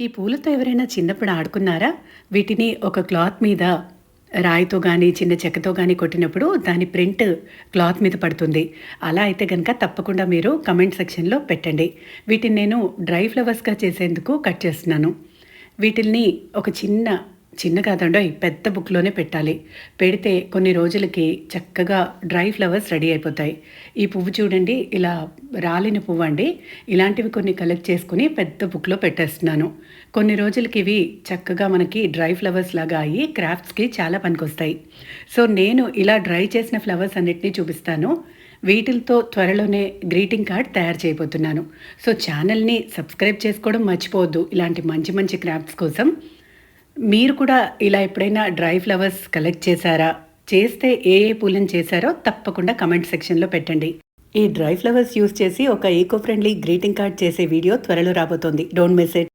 ఈ పూలతో ఎవరైనా చిన్నప్పుడు ఆడుకున్నారా? వీటిని ఒక క్లాత్ మీద రాయితో కానీ చిన్న చెక్కతో కానీ కొట్టినప్పుడు దాని ప్రింట్ క్లాత్ మీద పడుతుంది. అలా అయితే కనుక తప్పకుండా మీరు కమెంట్ సెక్షన్లో పెట్టండి. వీటిని నేను డ్రై ఫ్లవర్స్గా చేసేందుకు కట్ చేస్తున్నాను. వీటిల్ని ఒక చిన్న చిన్న కాదండో పెద్ద బుక్లోనే పెట్టాలి. పెడితే కొన్ని రోజులకి చక్కగా డ్రై ఫ్లవర్స్ రెడీ అయిపోతాయి. ఈ పువ్వు చూడండి ఇలా రాలిన పువ్వు అండి. ఇలాంటివి కొన్ని కలెక్ట్ చేసుకుని పెద్ద బుక్లో పెట్టేస్తున్నాను. కొన్ని రోజులకి ఇవి చక్కగా మనకి డ్రై ఫ్లవర్స్ లాగా అయ్యి క్రాఫ్ట్స్కి చాలా పనికొస్తాయి. సో నేను ఇలా డ్రై చేసిన ఫ్లవర్స్ అన్నిటినీ చూపిస్తాను. వీటితో త్వరలోనే గ్రీటింగ్ కార్డ్ తయారు చేయబోతున్నాను. సో ఛానల్ని సబ్స్క్రైబ్ చేసుకోవడం మర్చిపోవద్దు. ఇలాంటి మంచి మంచి క్రాఫ్ట్స్ కోసం మీరు కూడా ఇలా ఎప్పుడైనా డ్రై ఫ్లవర్స్ కలెక్ట్ చేశారా? చేస్తే ఏ ఏ పూలను చేశారో తప్పకుండా కమెంట్ సెక్షన్లో పెట్టండి. ఈ డ్రై ఫ్లవర్స్ యూస్ చేసి ఒక ఈకో ఫ్రెండ్లీ గ్రీటింగ్ కార్డ్ చేసే వీడియో త్వరలో రాబోతోంది. Don't miss it